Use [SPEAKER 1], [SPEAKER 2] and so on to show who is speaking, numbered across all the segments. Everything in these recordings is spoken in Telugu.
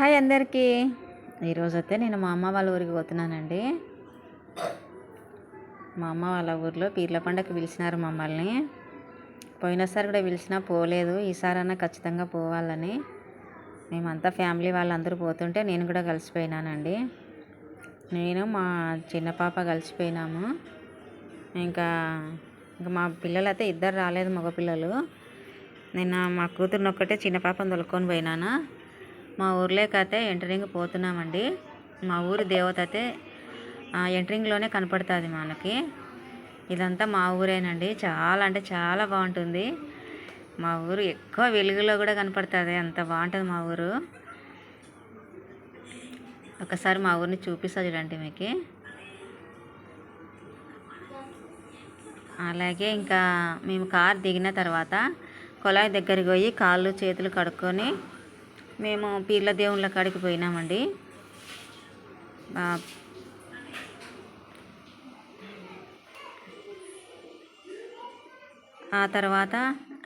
[SPEAKER 1] హాయ్ అందరికీ. ఈరోజు అయితే నేను మా అమ్మ వాళ్ళ ఊరికి పోతున్నానండి. మా అమ్మ వాళ్ళ ఊర్లో పీర్ల పండగకి పిలిచినారు మమ్మల్ని. పోయినసారి కూడా పిలిచినా పోలేదు. ఈసారన్నా ఖచ్చితంగా పోవాలని. మేమంతా ఫ్యామిలీ వాళ్ళందరూ పోతుంటే నేను కూడా కలిసిపోయినానండి. నేను మా చిన్న పాప కలిసిపోయినాము. ఇంకా ఇంకా మా పిల్లలు అయితే ఇద్దరు రాలేదు మగపిల్లలు. నిన్న మా కూతురుని ఒక్కటే చిన్న పాపను తొలుకొని పోయినాను. మా ఊర్లోకి అయితే ఎంటరింగ్ పోతున్నామండి. మా ఊరి దేవత అయితే ఆ ఎంటరింగ్లోనే కనపడుతుంది మనకి. ఇదంతా మా ఊరేనండి. చాలా అంటే చాలా బాగుంటుంది. మా ఊరు ఎక్కువ వెలుగులో కూడా కనపడుతుంది. అంత బాగుంటుంది మా ఊరు. ఒకసారి మా ఊరిని చూపిస్తా చూడండి మీకు. అలాగే ఇంకా మేము కార్ దిగిన తర్వాత కొలాయి దగ్గరికి పోయి కాళ్ళు చేతులు కడుక్కొని మేము పీర్ల దేవుళ్ళ కాడికి పోయినామండి. ఆ, తర్వాత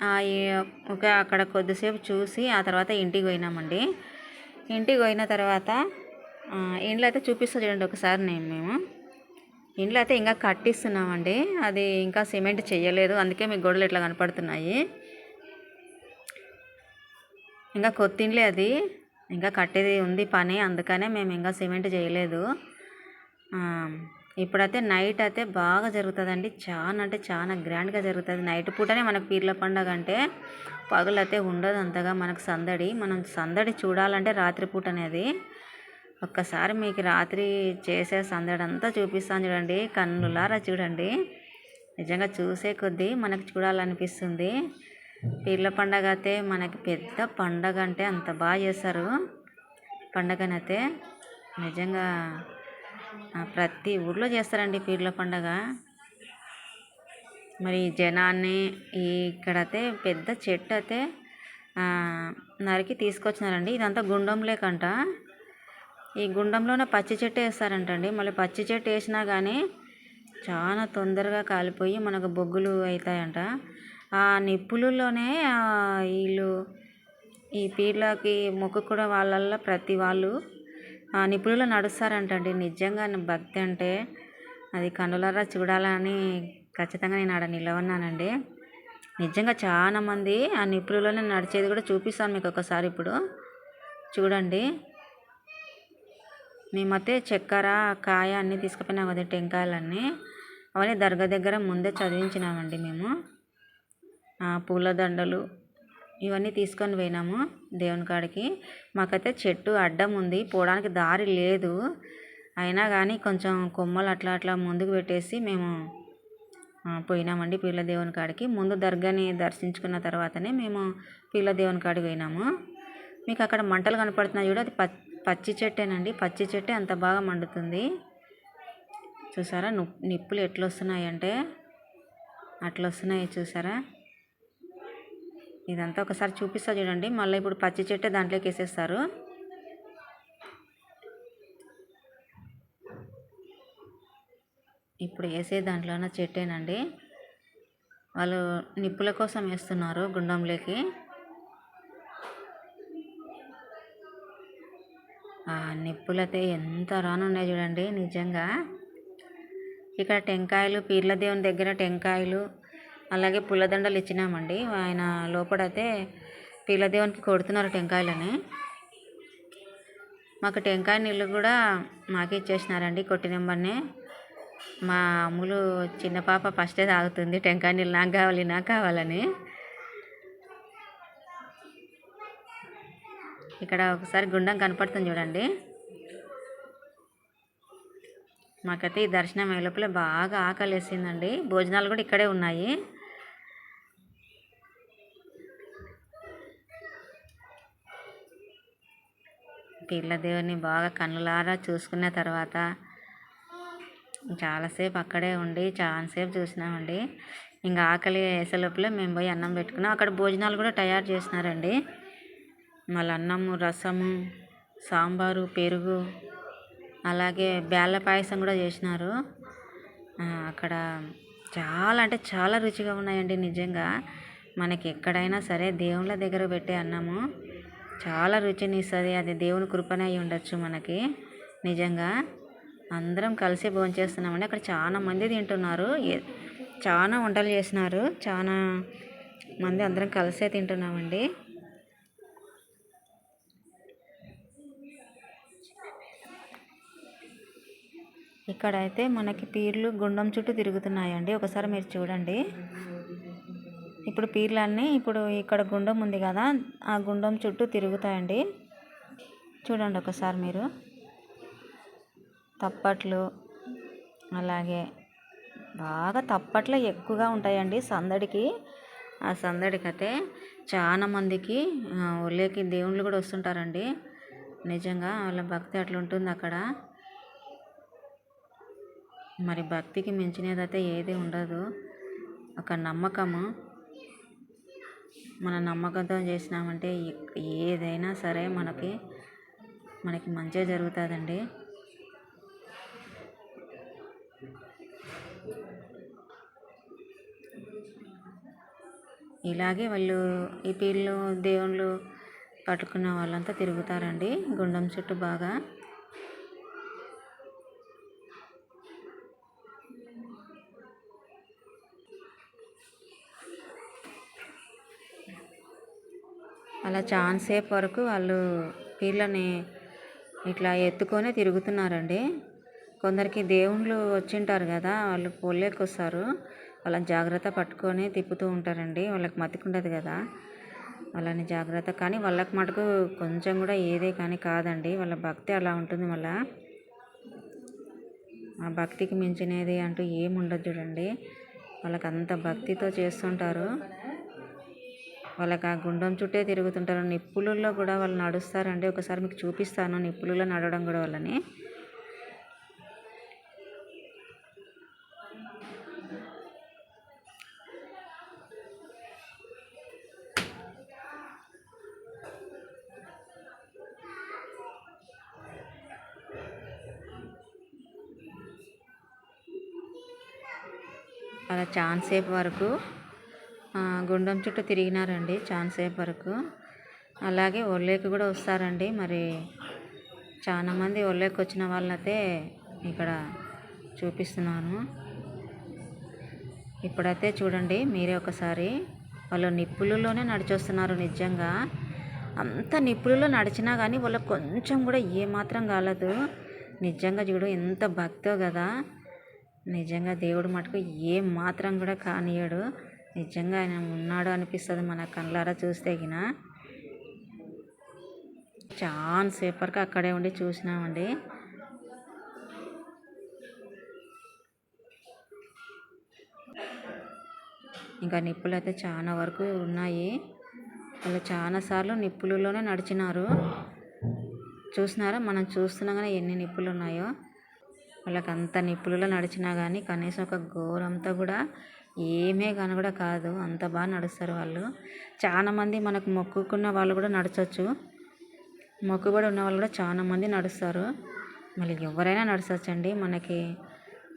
[SPEAKER 1] ఆ ఒక అక్కడ కొద్దిసేపు చూసి ఆ తర్వాత ఇంటికి పోయినామండి. ఇంటికి పోయిన తర్వాత ఇండ్లు అయితే చూపిస్తా చూడండి ఒకసారి నేను మేము. ఇండ్లు అయితే ఇంకా కట్టిస్తున్నామండి. అది ఇంకా సిమెంట్ చేయలేదు అందుకే మీకు గొడవలు ఇట్లా కనపడుతున్నాయి. ఇంకా కొత్తిండ్లే అది. ఇంకా కట్టేది ఉంది పని అందుకనే మేము ఇంకా సిమెంట్ చేయలేదు. ఇప్పుడైతే నైట్ అయితే బాగా జరుగుతుందండి. చాలా అంటే చాలా గ్రాండ్గా జరుగుతుంది. నైట్ పూటనే మనకు పీర్ల పండగ అంటే పగులైతే ఉండదు అంతగా మనకు సందడి. మనం సందడి చూడాలంటే రాత్రి పూట అనేది. ఒక్కసారి మీకు రాత్రి చేసే సందడి అంతా చూపిస్తాను చూడండి. కన్నులారా చూడండి. నిజంగా చూసే కొద్దీ మనకు చూడాలనిపిస్తుంది. పీర్ల పండగ అయితే మనకి పెద్ద పండగ అంటే అంత బాగా చేస్తారు. పండగనైతే నిజంగా ప్రతి ఊర్లో చేస్తారండి పీర్ల పండగ. మరి జనాన్ని ఇక్కడ ఇక్కడైతే పెద్ద చెట్టు అయితే నరికి తీసుకొచ్చినారండి. ఇదంతా గుండం లేకంట. ఈ గుండంలోనే పచ్చి చెట్టు వేస్తారంటండి. మళ్ళీ పచ్చి చెట్టు వేసినా కానీ చాలా తొందరగా కాలిపోయి మనకు బొగ్గులు అవుతాయంట. ఆ నిప్పులలోనే వీళ్ళు ఈ పీర్లకి మొక్కుకునే వాళ్ళల్లో ప్రతి వాళ్ళు ఆ నిప్పులలో నడుస్తారంటండి. నిజంగా భక్తి అంటే అది కనులారా చూడాలని ఖచ్చితంగా నేను ఆడ నిలవన్నానండి నిజంగా చాలా మంది ఆ నిప్పులలోనే నడిచేది కూడా చూపిస్తాను మీకు ఒకసారి ఇప్పుడు. చూడండి. మేమైతే చక్కెర కాయ అన్నీ తీసుకుపోయినాం కదా టెంకాయలన్నీ. అవన్నీ దర్గా దగ్గర ముందే చదివించినామండి మేము. పూలదండలు ఇవన్నీ తీసుకొని పోయినాము దేవుని కాడికి. మాకైతే చెట్టు అడ్డం ఉంది పోవడానికి దారి లేదు. అయినా కానీ కొంచెం కొమ్మలు అట్లా అట్లా ముందుకు పెట్టేసి మేము పోయినామండి పీర్ల దేవుని కాడికి. ముందు దర్గాని దర్శించుకున్న తర్వాతనే మేము పీర్ల దేవుని కాడికి పోయినాము. మీకు అక్కడ మంటలు కనపడుతున్నాయి చూడ అది పచ్చి చెట్టేనండి. పచ్చి చెట్టే అంత బాగా మండుతుంది. చూసారా? నిప్పులు ఎట్లా వస్తున్నాయి అంటే అట్లా వస్తున్నాయి చూసారా? ఇదంతా ఒకసారి చూపిస్తా చూడండి. మళ్ళీ ఇప్పుడు పచ్చి చెట్టే దాంట్లోకి వేసేస్తారు. ఇప్పుడు వేసే దాంట్లోన చెట్టేనండి. వాళ్ళు నిప్పుల కోసం వేస్తున్నారు గుండంలోకి. ఆ నిప్పులైతే ఎంత రానున్నాయి చూడండి నిజంగా. ఇక్కడ టెంకాయలు పీర్ల దేవుని దగ్గర టెంకాయలు అలాగే పుల్లదండలు ఇచ్చినామండి. ఆయన లోపడైతే పీర్ల దేవునికి కొడుతున్నారు టెంకాయలని. మాకు టెంకాయ నీళ్ళు కూడా మాకే ఇచ్చేసినారండి కొట్టి నెంబర్నే. మా అమ్ములు చిన్న పాప ఫస్టే తాగుతుంది టెంకాయ నీళ్ళు నాకు కావాలి నాకు కావాలని. ఇక్కడ ఒకసారి గుండం కనపడుతుంది చూడండి. మాకైతే ఈ దర్శనం అయ్యే లోపల బాగా ఆకలి వేసిందండి భోజనాలు కూడా ఇక్కడే ఉన్నాయి. పీర్ల దేవుని బాగా కన్నులారా చూసుకున్న తర్వాత చాలాసేపు అక్కడే ఉండి చాలాసేపు చూసినామండి. ఇంకా ఆకలి వేసే లోపల మేము పోయి అన్నం పెట్టుకున్నాం. అక్కడ భోజనాలు కూడా తయారు చేసినారండి. మళ్ళీ అన్నము రసము సాంబారు పెరుగు అలాగే బేళ్ళ పాయసం కూడా చేసినారు. అక్కడ చాలా అంటే చాలా రుచిగా ఉన్నాయండి నిజంగా. మనకి ఎక్కడైనా సరే దేవుళ్ళ దగ్గర పెట్టే అన్నము. చాలా రుచిని ఇస్తుంది అది దేవుని కృపనే అయి ఉండొచ్చు మనకి. నిజంగా అందరం కలిసి భోంచేస్తున్నామండి. అక్కడ చాలా మంది తింటున్నారు. ఏ- చాలా వంటలు చేసినారు. చాలా మంది అందరం కలిసే తింటున్నామండి. ఇక్కడైతే మనకి పీర్లు గుండం చుట్టూ తిరుగుతున్నాయండి. ఒకసారి మీరు చూడండి. ఇప్పుడు పీర్లన్నీ ఇప్పుడు ఇక్కడ గుండం ఉంది కదా ఆ గుండం చుట్టూ తిరుగుతాయండి. చూడండి ఒకసారి మీరు. తప్పట్లు అలాగే బాగా తప్పట్లు ఎక్కువగా ఉంటాయండి సందడికి. ఆ సందడికి అయితే చాలా మందికి ఒళ్ళేకి దేవుళ్ళు కూడా వస్తుంటారండి. నిజంగా వాళ్ళ భక్తి అట్లా ఉంటుంది అక్కడ. మరి భక్తికి మించినదైతే ఏది ఉండదు. ఒక నమ్మకము. మన నమ్మకంతో చేసినామంటే ఏదైనా సరే మనకి మనకి మంచిగా జరుగుతుందండి. ఇలాగే వాళ్ళు ఈ పీళ్ళు దేవుళ్ళు పట్టుకున్న వాళ్ళంతా తిరుగుతారండి. గుండం చుట్టూ బాగా. అలా చాలాసేపు వరకు వాళ్ళు పీర్లని ఇట్లా ఎత్తుకొని తిరుగుతున్నారండి. కొందరికి దేవుళ్ళు వచ్చింటారు కదా వాళ్ళు పోలేకి వస్తారు. వాళ్ళని జాగ్రత్త పట్టుకొని తిప్పుతూ ఉంటారండి. వాళ్ళకి మతికుండదు కదా. వాళ్ళని జాగ్రత్త కానీ వాళ్ళకి మటుకు కొంచెం కూడా ఏదే కానీ కాదండి. వాళ్ళ భక్తి అలా ఉంటుంది మళ్ళా. ఆ భక్తికి మించినది అంటూ ఏముండదు చూడండి. వాళ్ళకి అంత భక్తితో చేస్తుంటారు. వాళ్ళకి ఆ గుండం చుట్టే తిరుగుతుంటారు. నిప్పులలో కూడా వాళ్ళు నడుస్తారండి. ఒకసారి మీకు చూపిస్తాను. నిప్పులలో నడవడం కూడా వాళ్ళని. అలా చాలాసేపు వరకు గుండం చుట్టూ తిరిగినారండి చాలాసేపు వరకు. అలాగే ఒళ్ళేకి కూడా వస్తారండి. మరి చాలామంది ఒళ్ళేకి వచ్చిన వాళ్ళైతే ఇక్కడ చూపిస్తున్నాను. ఇప్పుడైతే చూడండి మీరే ఒకసారి వాళ్ళు నిప్పులలోనే నడిచొస్తున్నారు నిజంగా. అంత నిప్పులలో నడిచినా కానీ వాళ్ళకి కొంచెం కూడా ఏమాత్రం కాలేదు. నిజంగా చూడు ఎంత భక్తో కదా. నిజంగా దేవుడు మటుకు ఏం మాత్రం కూడా కానియడు. నిజంగా ఆయన ఉన్నాడు అనిపిస్తుంది మన కళ్ళారా చూస్తే గిన. చాలా సేపటికి అక్కడే ఉండి చూసినామండి. ఇంకా నిప్పులు అయితే చాలా వరకు ఉన్నాయి. వాళ్ళు చాలాసార్లు నిప్పులలోనే నడిచినారు. చూసినారా? మనం చూస్తున్నాం కానీ ఎన్ని నిప్పులు ఉన్నాయో వాళ్ళకి అంత నిప్పులలో నడిచినా కానీ కనీసం ఒక గోరంతా కూడా ఏమే కానీ కూడా కాదు. అంత బాగా నడుస్తారు వాళ్ళు. చాలామంది మనకు మొక్కుకున్న వాళ్ళు కూడా నడచచ్చు. మొక్కుబడి ఉన్న వాళ్ళు కూడా చాలా మంది నడుస్తారు. మళ్ళీ ఎవరైనా నడచచ్చండి. మనకి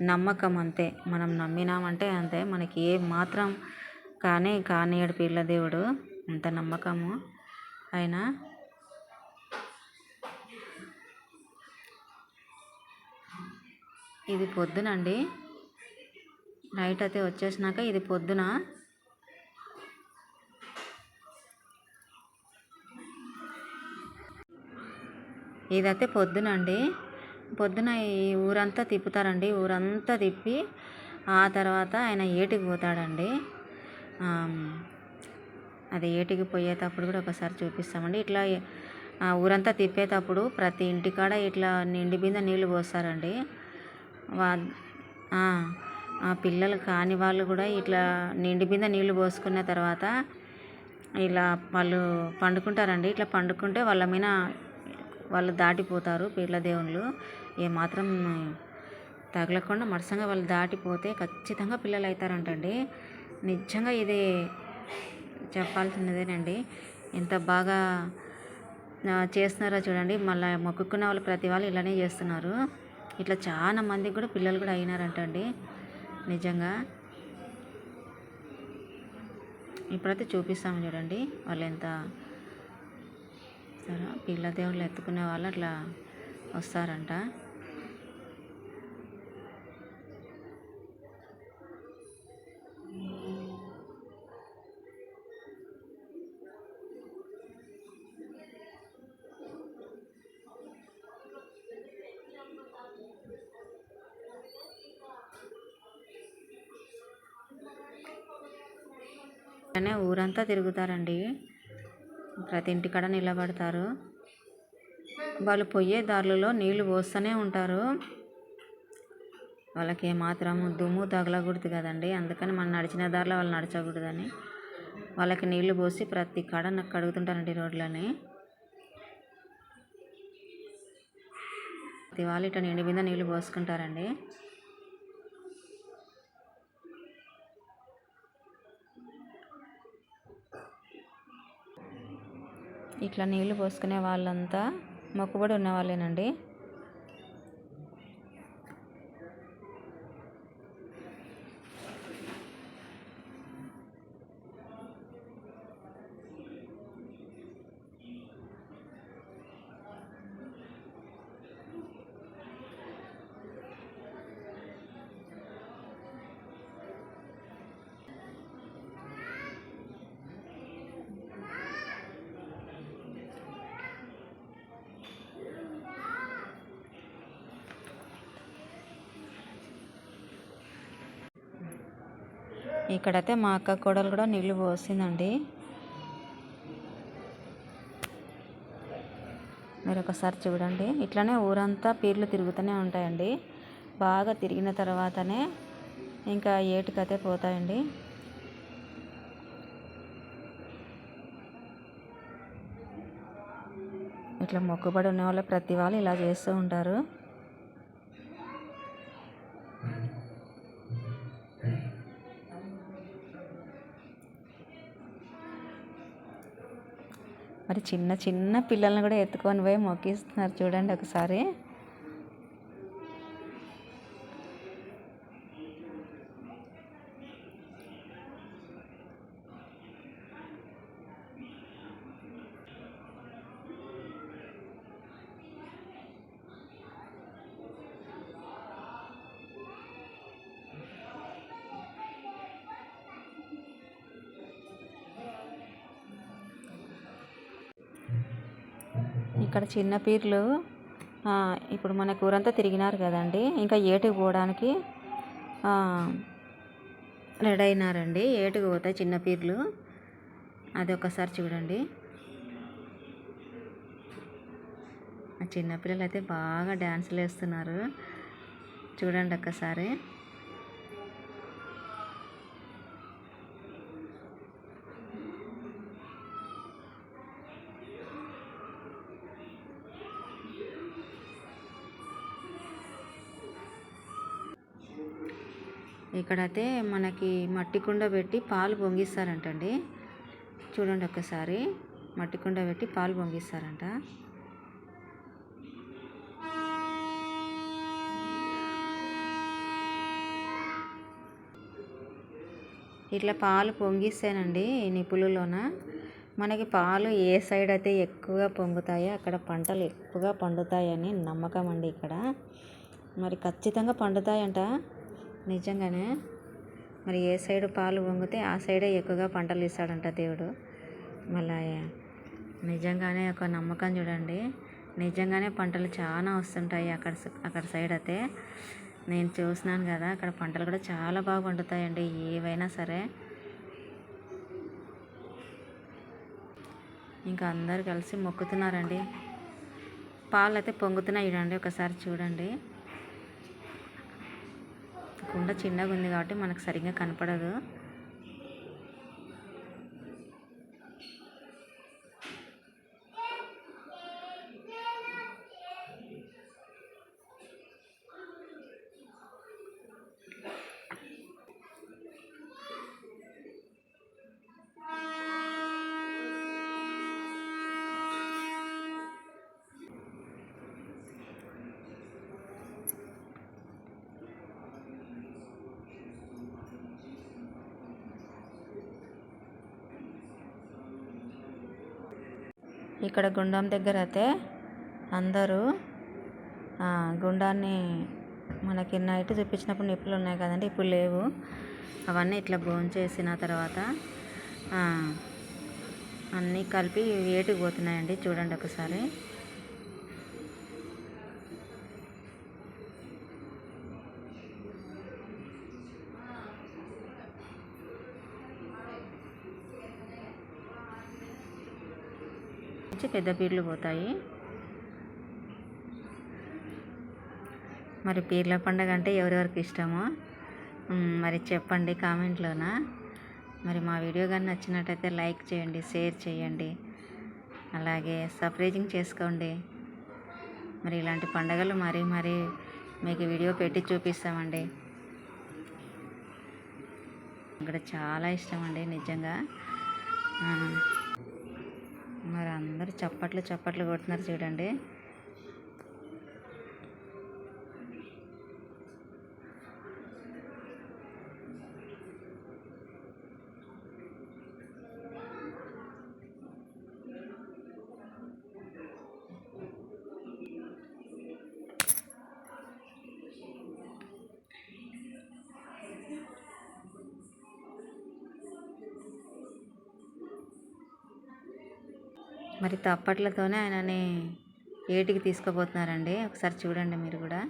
[SPEAKER 1] నమ్మకం అంతే. మనం నమ్మినామంటే అంతే. మనకి ఏ మాత్రం కానీ కానియడు పిల్ల దేవుడు. అంత నమ్మకము. అయినా ఇది పొద్దునండి. నైట్ అయితే వచ్చేసినాక ఇది పొద్దున. ఇదైతే పొద్దునండి. పొద్దున ఈ ఊరంతా తిప్పుతారండి. ఊరంతా తిప్పి ఆ తర్వాత ఆయన ఏటికి పోతాడండి. అది ఏటికి పోయేటప్పుడు కూడా ఒకసారి చూపిస్తామండి. ఇట్లా ఆ ఊరంతా తిప్పేటప్పుడు ప్రతి ఇంటికాడ ఇట్లా నిండి బిందె నీళ్ళు పోస్తారండి. వా పిల్లలు కాని వాళ్ళు కూడా ఇట్లా నిండి మీద నీళ్ళు పోసుకున్న తర్వాత ఇలా వాళ్ళు పండుకుంటారండి. ఇట్లా పండుకుంటే వాళ్ళ మీద వాళ్ళు దాటిపోతారు పీర్ల దేవుళ్ళు. ఏమాత్రం తగలకుండా మరసంగా వాళ్ళు దాటిపోతే ఖచ్చితంగా పిల్లలు అవుతారంటండి. నిజంగా ఇది చెప్పాల్సినదేనండి. ఎంత బాగా చేస్తున్నారో చూడండి. మళ్ళీ మొక్కుకున్న వాళ్ళు ప్రతి వాళ్ళు ఇలానే చేస్తున్నారు. ఇట్లా చాలా మందికి కూడా పిల్లలు కూడా అయినారంటండి. నిజంగా ఇప్పుడైతే చూపిస్తాము చూడండి వాళ్ళు ఎంత పిల్ల దేవుళ్ళు ఎత్తుకునే వాళ్ళు అట్లా వస్తారంట. అనే ఊరంతా తిరుగుతారండి. ప్రతి ఇంటికాడ నిలబడతారు. వాళ్ళు పోయే దారులలో నీళ్ళు పోస్తూనే ఉంటారు. వాళ్ళకి ఏమాత్రం దుమ్ము తగలకూడదు కదండి. అందుకని మనం నడిచిన దారిలో వాళ్ళు నడచకూడదని. వాళ్ళకి నీళ్ళు పోసి ప్రతి కాడ నాకు కడుగుతుంటారండి రోడ్లని. ప్రతి వాళ్ళు ఇట్లా నిండి మీద నీళ్ళు పోసుకుంటారండి. ఇట్లా నీళ్ళు పోసుకునే వాళ్ళంతా మొక్కుబడి ఉన్న ఇక్కడైతే మా అక్క కోడలు కూడా నీళ్ళు పోసిందండి. మీరు ఒకసారి చూడండి. ఇట్లానే ఊరంతా పీర్లు తిరుగుతూనే ఉంటాయండి. బాగా తిరిగిన తర్వాతనే ఇంకా ఏటికైతే పోతాయండి. ఇట్లా మొక్కుబడి ఉన్న వాళ్ళు ప్రతి వాళ్ళు ఇలా చేస్తూ ఉంటారు. చిన్న చిన్న పిల్లల్ని కూడా ఎత్తుకొని పోయి మొక్కిస్తున్నారు చూడండి ఒకసారి. ఇక్కడ చిన్న పీర్లు ఇప్పుడు మన ఊరంతా తిరిగినారు కదండి. ఇంకా ఏటుకు పోవడానికి రెడీ అయినారండి. ఏటుకు పోతాయి చిన్న పీర్లు. అది ఒకసారి చూడండి. చిన్నపిల్లలు అయితే బాగా డ్యాన్సులు వేస్తున్నారు. చూడండి ఒక్కసారి. ఇక్కడైతే మనకి మట్టి కుండ పెట్టి పాలు పొంగిస్తారంటండి. చూడండి ఒక్కసారి. మట్టి కుండ పెట్టి పాలు పొంగిస్తారంట. ఇట్లా పాలు పొంగిస్తేనండి నిపులులోన మనకి పాలు ఏ సైడ్ అయితే ఎక్కువగా పొంగుతాయో అక్కడ పంటలు ఎక్కువగా పండుతాయని నమ్మకం అండి ఇక్కడ. మరి ఖచ్చితంగా పండుతాయంట. నిజంగానే మరి ఏ సైడ్ పాలు పొంగితే ఆ సైడే ఎక్కువగా పంటలు ఇస్తాడంట దేవుడు. మళ్ళా నిజంగానే ఒక నమ్మకం చూడండి. నిజంగానే పంటలు చాలా వస్తుంటాయి అక్కడ అక్కడ సైడ్ అయితే. నేను చూసినాను కదా అక్కడ పంటలు కూడా చాలా బాగా పండుతాయండి ఏవైనా సరే. ఇంకా అందరు కలిసి మొక్కుతున్నారండి. పాలు అయితే పొంగుతున్నాయి చూడండి ఒకసారి చూడండి. కుండ చిన్నగా ఉంది కాబట్టి మనకు సరిగ్గా కనపడదు. ఇక్కడ గుండం దగ్గర అయితే అందరూ గుండాన్ని మనకి నైట్ చూపించినప్పుడు నిప్పులు ఉన్నాయి కదండి ఇప్పుడు లేవు. అవన్నీ ఇట్లా భోంచేసిన తర్వాత అన్నీ కలిపి ఏటుకు పోతున్నాయండి చూడండి ఒకసారి. నుంచి పెద్ద పీర్లు పోతాయి. మరి పీర్ల పండగ అంటే ఎవరెవరికి ఇష్టమో మరి చెప్పండి కామెంట్లోన. మరి మా వీడియో కానీ నచ్చినట్టయితే లైక్ చేయండి షేర్ చేయండి. అలాగే సబ్స్క్రైజింగ్ చేసుకోండి. మరి ఇలాంటి పండగలు మరీ మరీ మీకు వీడియో పెట్టి చూపిస్తామండి. ఇక్కడ చాలా ఇష్టం అండి నిజంగా. మరి అందరు చప్పట్లు చప్పట్లు కొడుతున్నారు చూడండి. మరి తప్పట్లతోనే ఆయనని ఏటికి తీసుకుపోతున్నారండి? ఒకసారి చూడండి మీరు కూడా.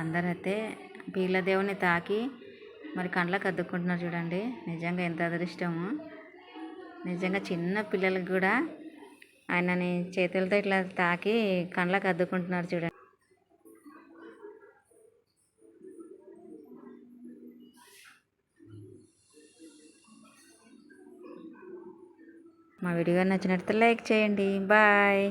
[SPEAKER 1] అందరైతే పీర్ల దేవుని తాకి మరి కండ్లకు అద్దుకుంటున్నారు చూడండి. నిజంగా ఎంత అదృష్టము. నిజంగా చిన్న పిల్లలకు కూడా ఆయనని చేతులతో ఇట్లా తాకి కళ్ళకు అద్దుకుంటున్నారు చూడండి. మా వీడియో నచ్చినట్లయితే లైక్ చేయండి. బాయ్.